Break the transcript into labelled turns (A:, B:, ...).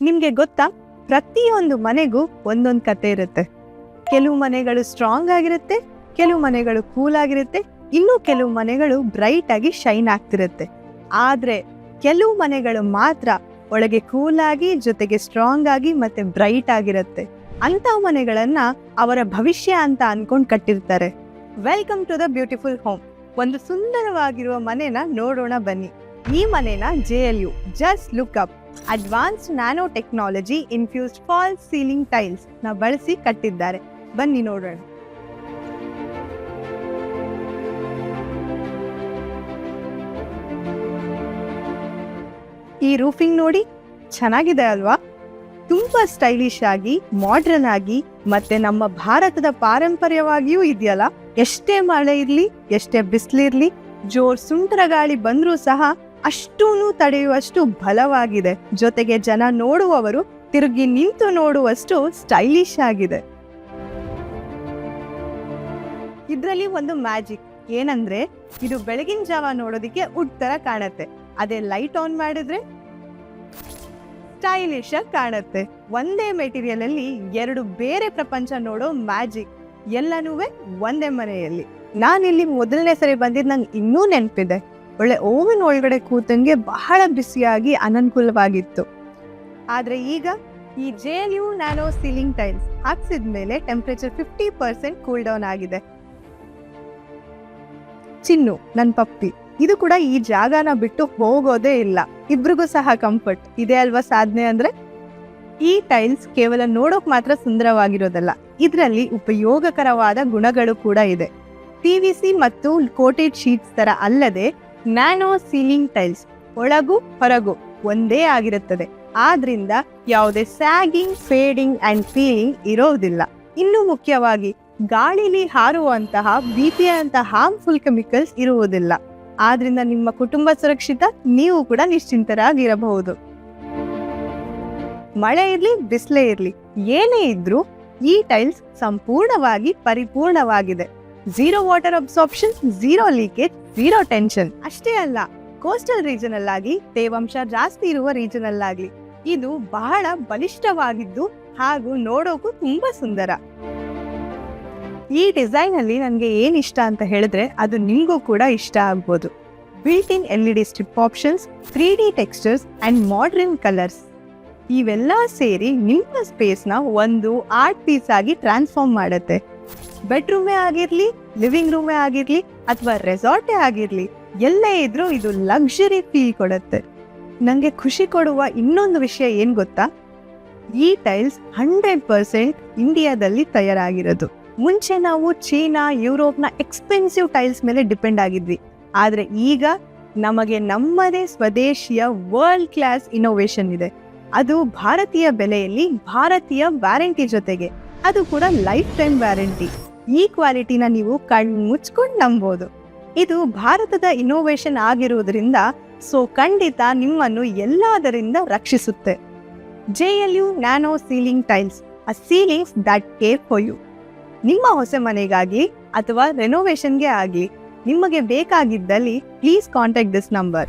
A: ನಿಮ್ಗೆ ಗೊತ್ತಾ? ಪ್ರತಿಯೊಂದು ಮನೆಗೂ ಒಂದೊಂದು ಕತೆ ಇರುತ್ತೆ. ಕೆಲವು ಮನೆಗಳು ಸ್ಟ್ರಾಂಗ್ ಆಗಿರುತ್ತೆ, ಕೆಲವು ಮನೆಗಳು ಕೂಲ್ ಆಗಿರುತ್ತೆ, ಇನ್ನು ಕೆಲವು ಮನೆಗಳು ಬ್ರೈಟ್ ಆಗಿ ಶೈನ್ ಆಗ್ತಿರುತ್ತೆ. ಆದ್ರೆ ಕೆಲವು ಮನೆಗಳು ಮಾತ್ರ ಒಳಗೆ ಕೂಲ್ ಆಗಿ, ಜೊತೆಗೆ ಸ್ಟ್ರಾಂಗ್ ಆಗಿ ಮತ್ತೆ ಬ್ರೈಟ್ ಆಗಿರುತ್ತೆ. ಅಂತ ಮನೆಗಳನ್ನ ಅವರ ಭವಿಷ್ಯ ಅಂತ ಅನ್ಕೊಂಡು ಕಟ್ಟಿರ್ತಾರೆ. Welcome to the beautiful home ಒಂದು ಸುಂದರವಾಗಿರುವ ಮನೆನ ನೋಡೋಣ ಬನ್ನಿ. ಈ ಮನೆನ J L U just look up advanced nano technology infused fall ceiling ಟೈಲ್ಸ್ನ ಬಳಸಿ ಕಟ್ಟಿದ್ದಾರೆ. ಬನ್ನಿ ನೋಡೋಣ. ಈ ರೂಫಿಂಗ್ ನೋಡಿ ಚೆನ್ನಾಗಿದೆ ಅಲ್ವಾ? ತುಂಬಾ ಸ್ಟೈಲಿಶ್ ಆಗಿ ಮಾಡ್ರನ್ ಆಗಿ, ಮತ್ತೆ ನಮ್ಮ ಭಾರತದ ಪಾರಂಪರ್ಯವಾಗಿಯೂ ಇದೆಯಲ್ಲ? ಎಷ್ಟೇ ಮಳೆ ಇರ್ಲಿ, ಎಷ್ಟೇ ಬಿಸಿಲಿರ್ಲಿ ಜೋರ್ ಸುಂಟರ ಗಾಳಿ ಬಂದ್ರೂ ಸಹ ಅಷ್ಟೂನು ತಡೆಯುವಷ್ಟು ಬಲವಾಗಿದೆ. ಜೊತೆಗೆ ಜನ ನೋಡುವವರು ತಿರುಗಿ ನಿಂತು ನೋಡುವಷ್ಟು ಸ್ಟೈಲಿಶ್ ಆಗಿದೆ. ಇದರಲ್ಲಿ ಒಂದು ಮ್ಯಾಜಿಕ್ ಏನಂದ್ರೆ ಇದು ಬೆಳಗಿನ ಜಾವ ನೋಡೋದಿಕ್ಕೆ ಉಡ್ ತರ ಕಾಣತ್ತೆ. ಅದೇ ಲೈಟ್ ಆನ್ ಮಾಡಿದ್ರೆ ಸ್ಟೈಲಿಶ್ ಆಗಿ ಕಾಣತ್ತೆ. ಒಂದೇ ಮೆಟೀರಿಯಲ್ ಅಲ್ಲಿ ಎರಡು ಬೇರೆ ಪ್ರಪಂಚ ನೋಡೋ ಮ್ಯಾಜಿಕ್ ಎಲ್ಲನೂ ಒಂದೇ ಮನೆಯಲ್ಲಿ. ನಾನಿಲ್ಲಿ ಮೊದಲನೇ ಸರಿ ಬಂದಿದ್ದು ನಂಗೆ ಇನ್ನೂ ನೆನಪಿದೆ. ಒಳ್ಳೆ ಓವನ್ ಒಳಗಡೆ ಕೂತಂಗೆ ಬಹಳ ಬಿಸಿಯಾಗಿ ಅನನುಕೂಲವಾಗಿತ್ತು. ಆದರೆ ಈಗ ಈ J L U nano ceiling tiles ಹಾಕ್ಸಿದ ಮೇಲೆ temperature fifty percent cool down ಆಗಿದೆ. ಚಿನ್ನು ನನ್ನ ಪಪ್ಪಿ, ಇದು ಕೂಡ ಈ ಜಾಗನ ಬಿಟ್ಟು ಹೋಗೋದೇ ಇಲ್ಲ. ಇಬ್ರಿಗೂ ಸಹ ಕಂಫರ್ಟ್. ಇದೆ ಅಲ್ವಾ ಸಾಧನೆ ಅಂದ್ರೆ? ಈ ಟೈಲ್ಸ್ ಕೇವಲ ನೋಡೋಕ್ ಮಾತ್ರ ಸುಂದರವಾಗಿರೋದಲ್ಲ. ಇದರಲ್ಲಿ ಉಪಯೋಗಕರವಾದ ಗುಣಗಳು ಕೂಡ ಇದೆ. ಪಿವಿಸಿ ಮತ್ತು ಕೋಟೆಡ್ ಶೀಟ್ಸ್ ತರ ಅಲ್ಲದೆ ನ್ಯಾನೋ ಸೀಲಿಂಗ್ ಟೈಲ್ಸ್, ಒಳಗು ಹೊರಗು ಒಂದೇ ಆಗಿರುತ್ತದೆ. ಆದ್ರಿಂದ ಯಾವುದೇ ಸ್ಯಾಗಿಂಗ್, ಫೇಡಿಂಗ್ ಅಂಡ್ ಫೀಲಿಂಗ್ ಇರೋದಿಲ್ಲ. ಇನ್ನು ಮುಖ್ಯವಾಗಿ ಗಾಳಿಲಿ ಹಾರುವಂತಹ ಭೀತಿಯಂತಹ ಹಾರ್ಮ್ಫುಲ್ ಕೆಮಿಕಲ್ಸ್ ಇರುವುದಿಲ್ಲ. ಆದ್ರಿಂದ ನಿಮ್ಮ ಕುಟುಂಬ ಸುರಕ್ಷಿತ, ನೀವು ಕೂಡ ನಿಶ್ಚಿಂತರಾಗಿರಬಹುದು. ಮಳೆ ಇರಲಿ, ಬಿಸಿಲೇ ಇರಲಿ, ಏನೇ ಇದ್ರೂ ಈ ಟೈಲ್ಸ್ ಸಂಪೂರ್ಣವಾಗಿ ಪರಿಪೂರ್ಣವಾಗಿದೆ. Zero water absorption zero leakage zero tension ಅಷ್ಟೇ ಅಲ್ಲ ಕೋಸ್ಟಲ್ ರೀಜನ್ ಅಲ್ಲಾಗಿ ತೇವಾಂಶ ಜಾಸ್ತಿ ಇರುವ ರೀಜನ್ ಅಲ್ಲಾಗ್ಲಿ ಇದು ಬಹಳ ಬಲಿಷ್ಠವಾಗಿದ್ದು ಹಾಗೂ ನೋಡೋಕು ತುಂಬಾ ಸುಂದರ. ಈ ಡಿಸೈನ್ ಅಲ್ಲಿ ನನಗೆ ಏನ್ ಇಷ್ಟ ಅಂತ ಹೇಳಿದ್ರೆ ಅದು ನಿಮಗೂ ಕೂಡ ಇಷ್ಟ ಆಗ್ಬೋದು. Built in L E D strip options three D textures and modern colours ಇವೆಲ್ಲ ಸೇರಿ ನಿಮ್ಮ ಸ್ಪೇಸ್ನ ಒಂದು ಆರ್ಟ್ ಪೀಸ್ ಆಗಿ ಟ್ರಾನ್ಸ್ಫಾರ್ಮ್ ಮಾಡುತ್ತೆ. ಬೆಡ್ರೂಮೇ ಆಗಿರ್ಲಿ, ಲಿವಿಂಗ್ ರೂಮೇ ಆಗಿರ್ಲಿ ಅಥವಾ ರೆಸಾರ್ಟೇ ಆಗಿರ್ಲಿ, ಎಲ್ಲೇ ಇದ್ರೂ ಇದು ಲಕ್ಸುರಿ ಫೀಲ್ ಕೊಡುತ್ತೆ. ನನಗೆ ಖುಷಿ ಕೊಡುವ ಇನ್ನೊಂದು ವಿಷಯ ಏನ್ ಗೊತ್ತಾ? ಈ ಟೈಲ್ಸ್ ಹಂಡ್ರೆಡ್ ಪರ್ಸೆಂಟ್ ಇಂಡಿಯಾದಲ್ಲಿ ತಯಾರಾಗಿರೋದು. ಮುಂಚೆ ನಾವು ಚೀನಾ, ಯುರೋಪ್ನ ಎಕ್ಸ್ಪೆನ್ಸಿವ್ ಟೈಲ್ಸ್ ಮೇಲೆ ಡಿಪೆಂಡ್ ಆಗಿದ್ವಿ. ಆದರೆ ಈಗ ನಮಗೆ ನಮ್ಮದೇ ಸ್ವದೇಶಿಯ ವರ್ಲ್ಡ್ ಕ್ಲಾಸ್ ಇನ್ನೋವೇಶನ್ ಇದೆ. ಅದು ಭಾರತೀಯ ಬೆಲೆಯಲ್ಲಿ ಭಾರತೀಯ ವ್ಯಾರಂಟಿ ಜೊತೆಗೆ. ಅದು ಕೂಡ ಲೈಫ್ ಟೈಮ್ ವ್ಯಾರಂಟಿ ಈ ಕ್ವಾಲಿಟಿನ ನೀವು ಕಣ್ಣು ಮುಚ್ಕೊಂಡು ನಂಬೋದು. ಇದು ಭಾರತದ ಇನೋವೇಷನ್ ಆಗಿರುವುದರಿಂದ ಸೊ ಖಂಡಿತ ನಿಮ್ಮನ್ನು ಎಲ್ಲದರಿಂದ ರಕ್ಷಿಸುತ್ತೆ. J L U nano ceiling tiles a ceilings that care for you ನಿಮ್ಮ ಹೊಸ ಮನೆಗಾಗಿ ಅಥವಾ ರೆನೋವೇಷನ್ಗೆ ಆಗಲಿ, ನಿಮಗೆ ಬೇಕಾಗಿದ್ದಲ್ಲಿ ಪ್ಲೀಸ್ ಕಾಂಟ್ಯಾಕ್ಟ್ ದಿಸ್ ನಂಬರ್